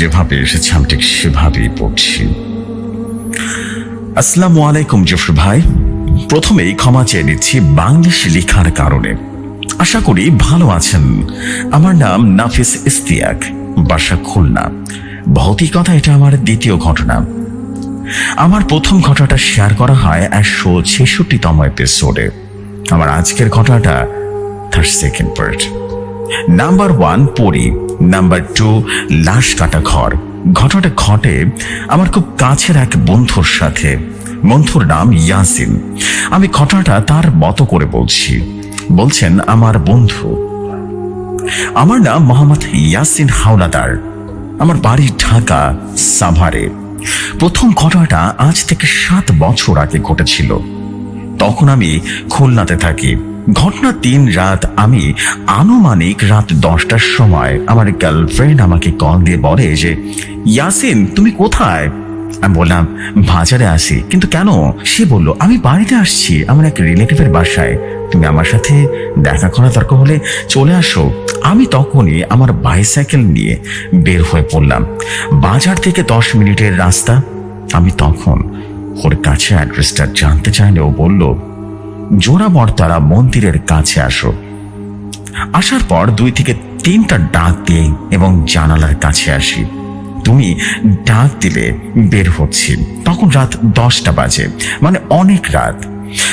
যেভাবে এসেছে, আমি ঠিক সেভাবেই পড়ছি। আসসালামু আলাইকুম, জফর ভাই। প্রথমেই ক্ষমা চেয়ে নিচ্ছি বাংলিশ লেখার কারণে। আশা করি ভালো আছেন। আমার নাম নাফিস ইস্তিয়াক, বাসা খুলনা। ভৌতিকতা এটা আমার দ্বিতীয় ঘটনা। আমার প্রথম ঘটনাটা শেয়ার করা হয় একশো ছেষট্টিতম এপিসোডে আমার আজকের ঘটনাটা তার সেকেন্ড পার্ট নাম্বার ওয়ান পরি। নাম্বার টু লাশ কাটা ঘর। ঘটনাটা ঘটে আমার খুব কাছের এক বন্ধুর সাথে। বন্ধুর নাম ইয়াসিন। আমি ঘটনাটা তার মতো করে বলছি। বলছেন, আমার বন্ধু। আমার নাম মোহাম্মদ ইয়াসিন হাওলাদার। আমার বাড়ি ঢাকা, সাভারে। প্রথম ঘটনাটা আজ থেকে সাত বছর আগে ঘটেছিল। তখন আমি খুলনাতে থাকি। ঘটনা তিন রাত আমি আনুমানিক রাত দশটার সময় আমার গার্লফ্রেন্ড আমাকে কল দিয়ে বলে যে, ইয়াসিন, তুমি কোথায়? আমি বললাম, বাজারে আসি কিন্তু কেন? সে বলল, আমি বাড়িতে আসছি আমার এক রিলেটিভের বাসায়। তুমি আমার সাথে দেখা করা দরকার হলে চলে আসো। আমি তখনই আমার বাইসাইকেল নিয়ে বের হয়ে পড়লাম। বাজার থেকে দশ মিনিটের রাস্তা। আমি তখন ওর কাছে অ্যাড্রেসটা জানতে চাইলে ও বলল জোড়াবর্তারা মন্দিরের কাছে আসো। আসার পর দুই থেকে তিনটা ডাক দিয়ে এবং জানালার কাছে আসি। তুমি ডাক দিলে বের হচ্ছি। তখন রাত দশটা বাজে মানে অনেক রাত।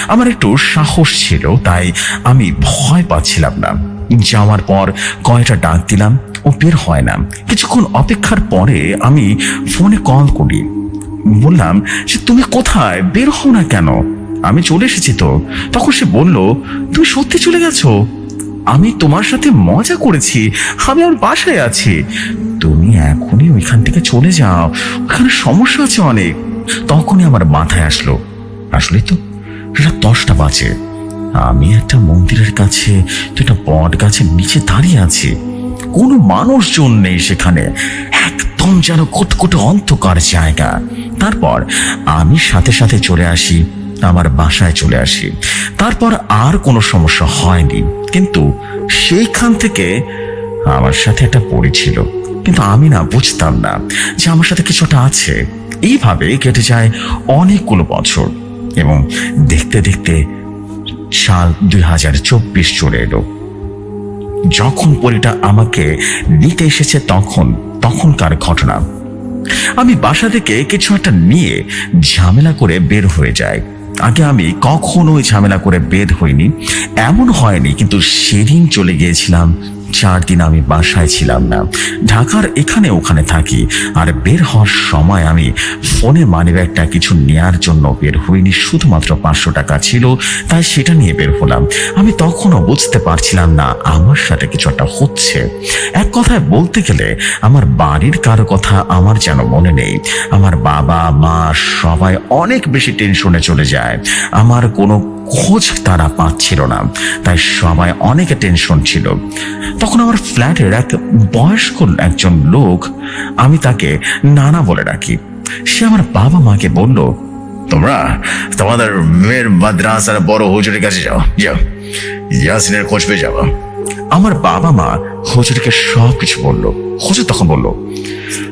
আমার একটু সাহস ছিল, তাই আমি ভয় পাচ্ছিলাম না। যাওয়ার পর কয়টা ডাক দিলাম ও বের হয় না। কিছুক্ষণ অপেক্ষার পরে আমি ফোনে কল করি। বললাম যে, তুমি কোথায়? বের হও না কেন? আমি চলে এসেছি তো। তখন সে বলল, তুমি সত্যি চলে গেছো? আমি তোমার সাথে মজা করেছি। আমি আমার বাসায় আছি। তুমি এখনই ওইখান থেকে চলে যাও। ওখানে সমস্যা আছে অনেক। তখনই আমার মাথায় আসলো। আসলে তো, রাত দশটা বাজে। আমি একটা মন্দিরের কাছে, একটা বট গাছের নিচে দাঁড়িয়ে আছি। কোনো মানুষজন নেই সেখানে। একদম যেন কুটকুটে অন্ধকার জায়গা। তারপর আমি সাথে সাথে চলে আসি। আমার বাসায় চলে আসি। তারপর আর কোনো সমস্যা হয়নি। কিন্তু সেইখান থেকে আমার সাথে একটা পড়েছিল কিন্তু আমি না বুঝতাম না যে আমার সাথে কিছুটা আছে। এইভাবে কেটে যায় অনেকগুলো বছর। এবং দেখতে দেখতে সাল দুই হাজার চব্বিশ চলে এলো। যখন পরিটা আমাকে নিতে এসেছে তখন, তখনকার ঘটনা। আমি বাসা থেকে কিছু একটা নিয়ে ঝামেলা করে বের হয়ে যায় আগে আমি কখনোই ঝামেলা করে বেদ হইনি। এমন হয়নি কিন্তু সেদিন চলে গিয়েছিলাম চার দিন আমি বাসায় ছিলাম না। ঢাকার এখানে ওখানে থাকি। আর বের হওয়ার সময় আমি ফোনে মানিব্যাগটা কিছু নেয়ার জন্য বের হইনি। শুধুমাত্র পাঁচশো টাকা ছিল, তাই সেটা নিয়ে বের হলাম। আমি তখনও বুঝতে পারছিলাম না আমার সাথে কিছু একটা হচ্ছে। এক কথায় বলতে গেলে, আমার বাড়ির কারও কথা আমার যেন মনে নেই। আমার বাবা, মা সবাই অনেক বেশি টেনশনে চলে যায়। আমার কোনো খোঁজ তারা পাচ্ছিল না। তাই সবাই অনেক টেনশন ছিল। তখন আমার ফ্ল্যাটের এক বয়স্ক একজন লোক, আমি তাকে নানা বলে ডাকি। সে আমার বাবা মাকে বলল, তোমরা তোমাদের মেয়ের মাদ্রাসার বড় হুজুরের কাছে যাও যাও। ইয়াসিনের খোঁজ পেয়ে যাব। আমার বাবা মা হুজুরকে সব কিছু বলল। হুজুর তখন বলল,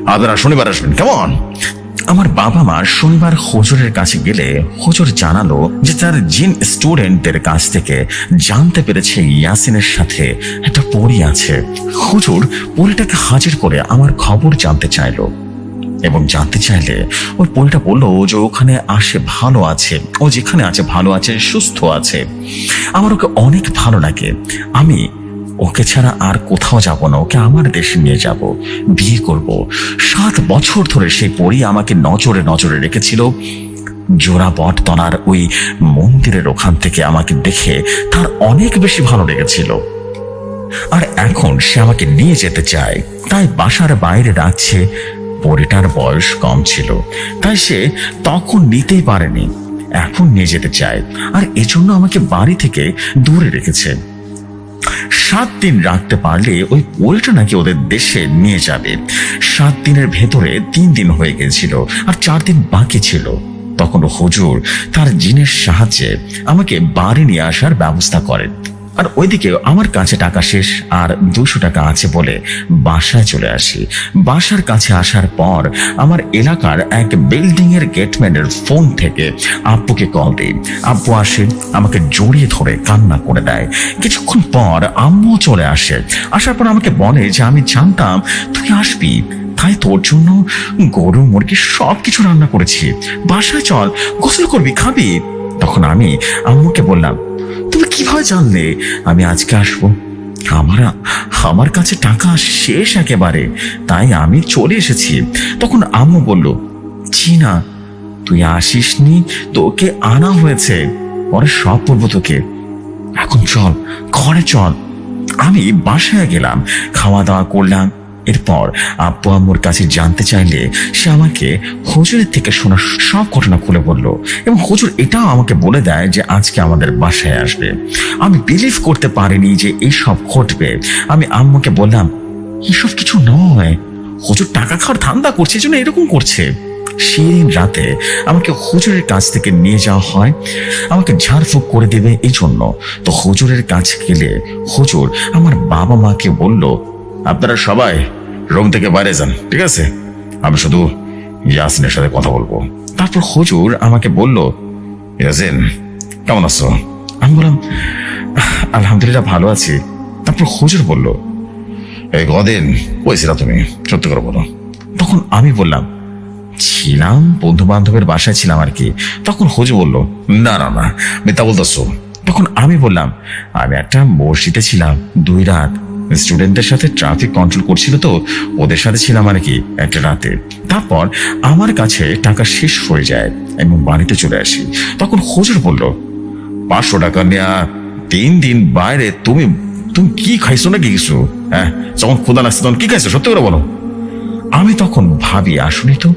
আপনারা শনিবার আসবেন, কেমন? আমার বাবা মা শনিবার হুজুরের কাছে গেলে হুজুর জানালো যে তার জিন স্টুডেন্টদের কাছ থেকে জানতে পেরেছে ইয়াসিনের সাথে একটা পরী আছে। হুজুর পরীটাকে হাজির করে আমার খবর জানতে চাইলো এবং জানতে চাইলে ওই পরীটা বলল যে ওখানে আসে ভালো আছে, ও যেখানে আছে ভালো আছে, সুস্থ আছে। আমার ওকে অনেক ভালো লাগে। আমি ওকে ছাড়া আর কোথাও যাব না, ওকে আমার দেশে নিয়ে যাব, বিয়ে করব। সাত বছর ধরে সেই পরী আমাকে নজরে নজরে রেখেছিল। জোড়া বট তলার ওই মন্দিরের ওখান থেকে আমাকে দেখে তার অনেক বেশি ভালো লেগেছিল। আর এখন সে আমাকে নিয়ে যেতে চায়, তাই বাসার বাইরে রাখছে পরিটার বয়স কম ছিল, তাই সে তখন নিতেই পারেনি, এখন নিয়ে যেতে চায়, আর এজন্য আমাকে বাড়ি থেকে দূরে রেখেছে। সাত দিন রাখতে পারলে ওই পোলটা নাকি ওদের দেশে নিয়ে যাবে। সাত দিনের ভেতরে তিন দিন হয়ে গেছিল আর চার দিন বাকি ছিল। তখন হুজুর তার জিনের সাহায্যে আমাকে বাড়ি নিয়ে আসার ব্যবস্থা করেন। আর ওইদিকে আমার কাছে টাকা শেষ আর দুশো টাকা আছে বলে বাসায় চলে আসি। বাসার কাছে আসার পর আমার এলাকার এক বিল্ডিং এর গেটম্যানের ফোন থেকে আব্বুকে কল দিই। আব্বু আসে, আমাকে জড়িয়ে ধরে কান্না করে দেয়। কিছুক্ষণ পর আম্মু চলে আসে। আসার পর আমাকে বলে যে, আমি জানতাম তুই আসবি। তাই তোর জন্য গরু, মুরগি সব কিছু রান্না করেছি। বাসায় চল, গোসল করবি, খাবি। তখন আমি আম্মুকে বললাম তুমি কীভাবে জানলে? আমি আজকে আসব। আমার আমার কাছে টাকা শেষ একেবারে। তাই আমি চলে এসেছি। তখন আম্মু বলল চিনা তুই আসিসনি, তোকে আনা হয়েছে। পরে সব বলব তোকে। এখন চল, ঘরে চল। আমি বাসায় গেলাম, খাওয়া দাওয়া করলাম। এরপর আব্বু আম্মুর কাছে জানতে চাইলে সে আমাকে হুজুরের থেকে শোনা সব ঘটনা খুলে বলল। এবং হুজুর এটাও আমাকে বলে দেয় যে আজকে আমাদের বাসায় আসবে। আমি বিলিভ করতে পারিনি যে এইসব ঘটবে। আমি আম্মুকে বললাম, এসব কিছু নয়। হুজুর টাকা খাওয়ার ধান্দা করছে, এই জন্য এরকম করছে। সেদিন রাতে আমাকে হুজুরের কাছ থেকে নিয়ে যাওয়া হয়। আমাকে ঝাড়ফুঁক করে দেবে এই জন্য। তো হুজুরের কাছে গেলে হুজুর আমার বাবা মাকে বলল, আপনারা সবাই রুম থেকে বাইরে যান, ঠিক আছে? আমি শুধু ইয়াসিনের সাথে কথা বলব। তারপর হুজুর আমাকে বলল, ইয়াসিন, কেমন আছো? আমি বললাম, আলহামদুলিল্লাহ ভালো আছি। তারপর হুজুর বলল, এই কদিন কইছিলা তুমি? সত্যি করে বলো। তখন আমি বললাম, ছিলাম বন্ধু বান্ধবের বাসায় ছিলাম আর কি। তখন হুজু বলল, না না না, মিথ্যা বলতেছো। তখন আমি বললাম, আমি একটা মসজিদে ছিলাম দুই রাত স্টুডেন্টদের সাথে ট্রাফিক কন্ট্রোল করছিল তো, ওদের সাথে ছিলাম আর কি একটা রাতে। তারপর আমার কাছে টাকা শেষ হয়ে যায় এবং বাড়িতে চলে আসি। তখন হুজুর বলল, পাঁচশো টাকা নেয়া, তিন দিন বাইরে, তুমি তুমি কি খাইছো নাকি কিছু? হ্যাঁ যখন ক্ষুদা লাগছে তখন কি খাইছো? সত্যি করে বলো। আমি তখন ভাবি, আসলে তো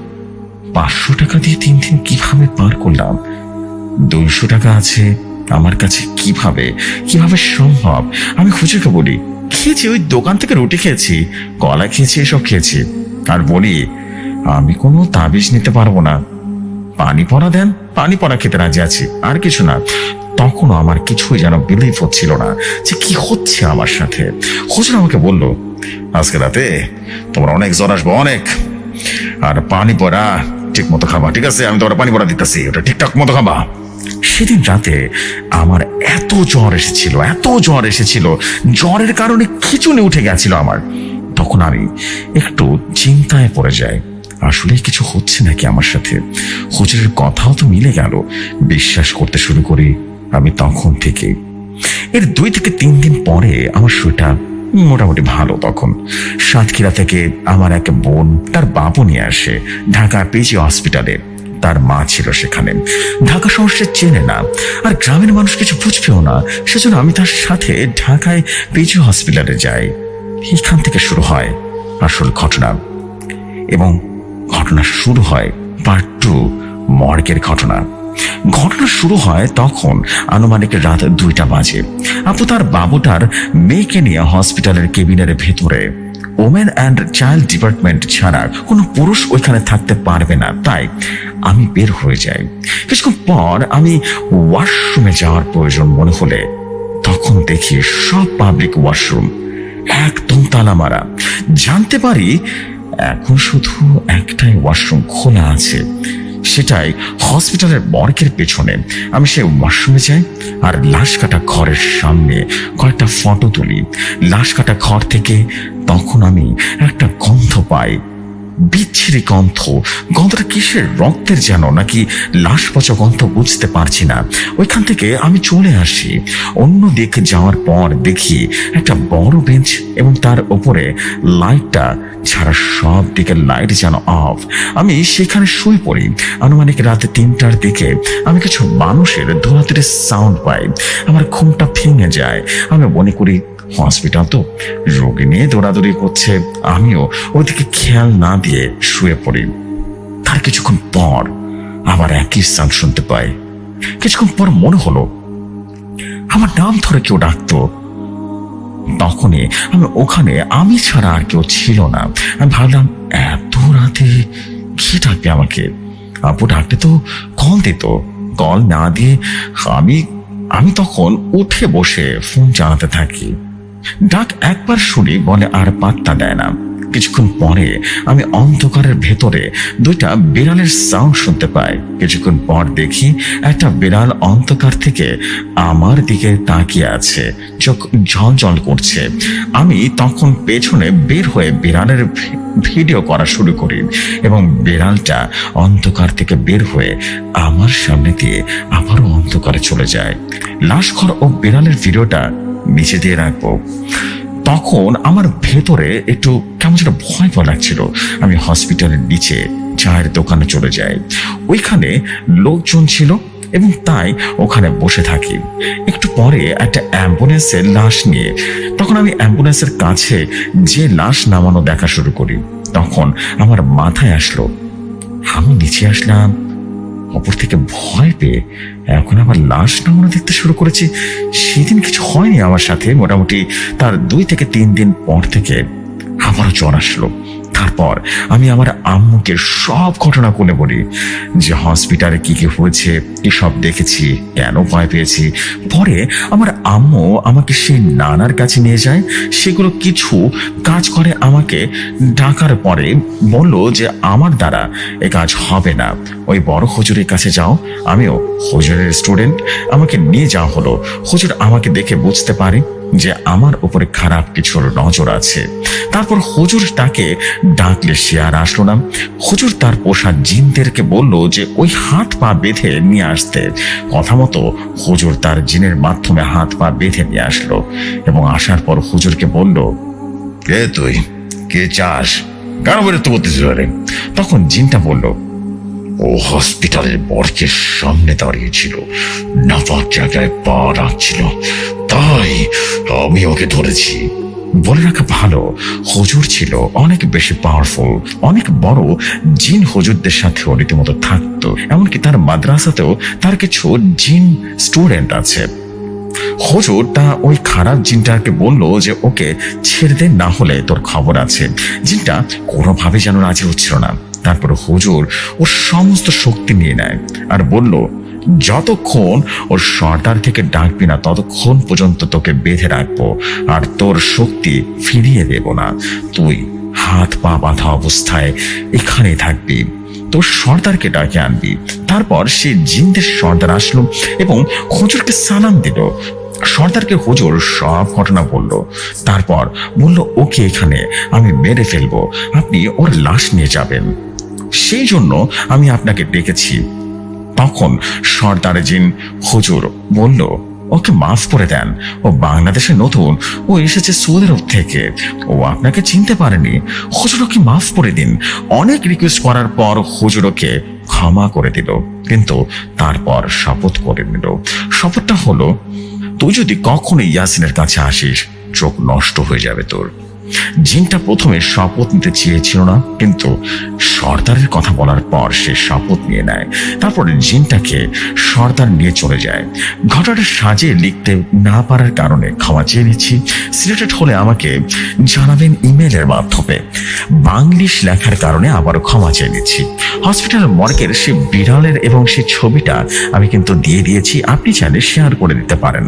পাঁচশো টাকা দিয়ে তিন দিন কীভাবে পার করলাম? দুইশো টাকা আছে আমার কাছে কীভাবে কীভাবে সম্ভব? আমি হুজুরকে বলি, খেয়েছি, ওই দোকান থেকে রুটি খেয়েছি, কলা খেয়েছি, এসব খেয়েছি। আর বলি, আমি কোনো তাবিজ নিতে পারব না। পানি পড়া দেন, পানি পড়া খেতে রাজি আছি, আর কিছু না। তখনও আমার কিছুই যেন বিলিভ হচ্ছিল না যে কি হচ্ছে আমার সাথে। হুজুর আমাকে বলল, আজকে রাতে তোমার অনেক জ্বর আসব, অনেক। আর পানি পড়া ঠিক মতো খাবা, ঠিক আছে? আমি তোমার পানি পড়া দিতেছি, ওটা ঠিকঠাক মতো খাবা। সেদিন রাতে আমার এত জ্বর এসেছিল, এত জ্বর এসেছিল। জ্বরের কারণে খিচুনি উঠে গেছিল আমার। তখন আমি একটু চিন্তায় পড়ে যাই। আসলে কিছু হচ্ছে নাকি আমার সাথে? হুজুরের কথাও তো মিলে গেল। বিশ্বাস করতে শুরু করি আমি তখন থেকে। এর দুই থেকে তিন দিন পরে আমার শরীরটা মোটামুটি ভালো তখন। সাতক্ষীরা থেকে আমার এক বোন, তার বাবু নিয়ে আসে ঢাকা পিজি হসপিটালে। তার মা ছিল সেখানে। ঢাকা শহর সে চেনে না, আর গ্রামের মানুষ কিছু বুঝবেও না। সেজন্য আমি তার সাথে ঢাকায় পিজি হসপিটালে যাই। এখান থেকে শুরু হয় আসল ঘটনা। এবং ঘটনা শুরু হয় পার্ট টু মর্গের ঘটনা। ঘটনা শুরু হয় তখন আনুমানিক রাত দুইটা বাজে। আপু তার বাবুটার মেয়েকে নিয়ে হসপিটালের কেবিনের ভেতরে ওমেন অ্যান্ড চাইল্ড ডিপার্টমেন্ট ছাড়া কোনো পুরুষ ওইখানে থাকতে পারবে না। তাই আমি বের হয়ে যাই। কিছুক্ষণ পর আমি ওয়াশরুমে যাওয়ার প্রয়োজন মনে হলে তখন দেখি সব পাবলিক ওয়াশরুম একদম তালা মারা জানতে পারি এখন শুধু একটাই ওয়াশরুম খোলা আছে, সেটাই হসপিটালের বর্গের পেছনে। আমি সেই ওয়াশরুমে যাই আর লাশ কাটা ঘরের সামনে কয়েকটা ফটো তুলি। লাশ কাটা ঘর থেকে তখন আমি একটা গন্ধ পাই। বিচ্ছিরি গন্ধ। গন্ধটা কিসের? রক্তের যেন, নাকি লাশ পচা গন্ধ বুঝতে পারছি না। ওইখান থেকে আমি চলে আসি। অন্য দিক যাওয়ার পর দেখি একটা বড় বেঞ্চ এবং তার উপরে লাইটটা ছাড়া সব দিকে লাইট যেন অফ। আমি সেখানে শুয়ে পড়ি। আনুমানিক রাত তিনটার দিকে আমি কিছু মানুষের ধরাধরে সাউন্ড পাই। আমার ঘুমটা ভেঙে যায়। আমি মনে করি হসপিটাল তো। রোগী নিয়ে দৌড়াদৌড়ি করছে। আমিও ওদিকে খেয়াল না দিয়ে শুয়ে পড়ি। তার কিছুক্ষণ পর আবার একই সাউন্ড শুনতে পাই। কিছুক্ষণ পর মনে হলো, আমার নাম ধরে কেউ ডাকতো। তখনই আমি ওখানে, আমি ছাড়া আর কেউ ছিল না। আমি ভাবলাম, এত রাতে কি ডাকবে আমাকে? আপু ডাকতে তো কল দিত। কল না দিয়ে আমি আমি তখন উঠে বসে ফোন চালাতে থাকি। ডাক একবার শুনি বলে, আর পাত্তা দেয় না। কিছুক্ষণ পরে আমি অন্ধকারের ভেতরে দুইটা বিড়ালের সাউন্ড শুনতে পাই। কিছুক্ষণ পর দেখি একটা বিড়াল অন্ধকার থেকে আমার দিকে তাকিয়ে আছে। চোখ জল করছে। আমি তখন পেছনে বের হয়ে বিড়ালের ভিডিও করা শুরু করি এবং বিড়ালটা অন্ধকার থেকে বের হয়ে আমার সামনে দিয়ে আবারও অন্ধকারে চলে যায়। লাশখর ও বিড়ালের ভিডিওটা নিচে দিয়ে রাখব। তখন আমার ভেতরে একটু কেমন যেন ভয় ভয় লাগছিল। আমি হসপিটালের নিচে চায়ের দোকানে চলে যাই। ওইখানে লোকজন ছিল এবং তাই ওখানে বসে থাকি। একটু পরে একটা অ্যাম্বুলেন্সের লাশ নিয়ে তখন আমি অ্যাম্বুলেন্সের কাছে যে লাশ নামানো দেখা শুরু করি। তখন আমার মাথায় আসলো, আমি নিচে আসলাম অপর থেকে ভয় পেয়ে এখন আমার লাশ নামানো দেখতে শুরু করেছি। সেদিন কিছু হয়নি আমার সাথে। মোটামুটি তার দুই থেকে তিন দিন পর থেকে আমারও জ্বর আসলো। তারপর আমি আমার আম্মুকে সব ঘটনা খুলে বলি যে হসপিটালে কি কি হয়েছে, কি সব দেখেছি, কেন ভয় পেয়েছি। পরে আমার আম্মু আমাকে সেই নানার কাছে নিয়ে যায়, সেগুলো কিছু কাজ করে আমাকে ডাকার পরে বলল যে আমার দ্বারা এ কাজ হবে না। ওই বড় হুজুরের কাছে যাও, আমিও হুজুরের স্টুডেন্ট, আমাকে নিয়ে যাওয়া হলো। হুজুর আমাকে দেখে বুঝতে পারে যে আমার উপরে খারাপ কিছুর নজর আছে। তারপর হুজুর তাকে ডাকলে সে আর আসলো না। হুজুর তার পোষা জিনদেরকে বলল যে, ওই হাত পা বেঁধে নিয়ে আসতে। কথা মতো হুজুর তার জিনের মাধ্যমে হাত পা বেঁধে নিয়ে আসলো এবং আসার পর হুজুরকে বলল কে তুই, কে চাস? কেন বেরোতে করতেছিস রে তখন জিনটা বলল, ও হসপিটালের বরকে সামনে দাঁড়িয়েছিল নাপাক জায়গায় পা রাখছিল। তাই আমি ওকে ধরেছি। বলে রাখা ভালো, হুজুর ছিল অনেক বেশি পাওয়ারফুল অনেক বড়, জিন হুজুরদের সাথেও রীতিমতো থাকতো। এমনকি তার মাদ্রাসাতেও তার কিছু জিন স্টুডেন্ট আছে। হুজুর তা ওই খারাপ জিনটাকে বলল যে ওকে ছেড়ে দে, না হলে তোর খবর আছে। জিনটা কোনোভাবে যেন রাজি হচ্ছিল না। তারপর হুজুর ওর সমস্ত শক্তি নিয়ে নেয় আর বলল যতক্ষণ ওর সর্দার থেকে ডাকবি না, ততক্ষণ পর্যন্ত তোকে বেঁধে রাখব। আর তোর শক্তি ফিরিয়ে দেব না। তুই হাত পা বাঁধা অবস্থায় এখানে থাকবি। তোর সর্দারকে ডাকে আনবি। তারপর সে জিনদের সর্দার আসলো এবং হুজুরকে সালাম দিল। সর্দারকে হুজুর সব ঘটনা বলল। তারপর বলল, ওকে এখানে আমি মেরে ফেলব। আপনি ওর লাশ নিয়ে যাবেন। সেই জন্য আমি আপনাকে ডেকেছি। তখন সর্দার জিন হুজুর বলল, ওকে মাফ করে দেন, ও বাংলাদেশে নতুন, ও এসেছে সৌদি আরব থেকে। ও আপনাকে চিনতে পারেনি। হুজুর ওকে মাফ করে দিন। অনেক রিকোয়েস্ট করার পর হুজুর ওকে ক্ষমা করে দিল, কিন্তু তারপর শপথ করে নিল। শপথটা হলো, তুই যদি কখনো ইয়াসিনের কাছে আসিস, চোখ নষ্ট হয়ে যাবে তোর। জিনটা প্রথমে শপথ নিতে চেয়েছিল না, কিন্তু সর্দারের কথা বলার পর সে শপথ নিয়ে নেয়। তারপর জিনটাকে সর্দার নিয়ে চলে যায়। ঘটনাটা সাজিয়ে লিখতে না পারার কারণে ক্ষমা চেয়ে নিচ্ছি। সিলেক্টেড হলে আমাকে জানাবেন ইমেলের মাধ্যমে। বাংলিশ লেখার কারণে আবারও ক্ষমা চেয়ে নিচ্ছি। হসপিটাল মর্গের সে বিড়ালের এবং সে ছবিটা আমি কিন্তু দিয়ে দিয়েছি। আপনি চাইলে শেয়ার করে দিতে পারেন।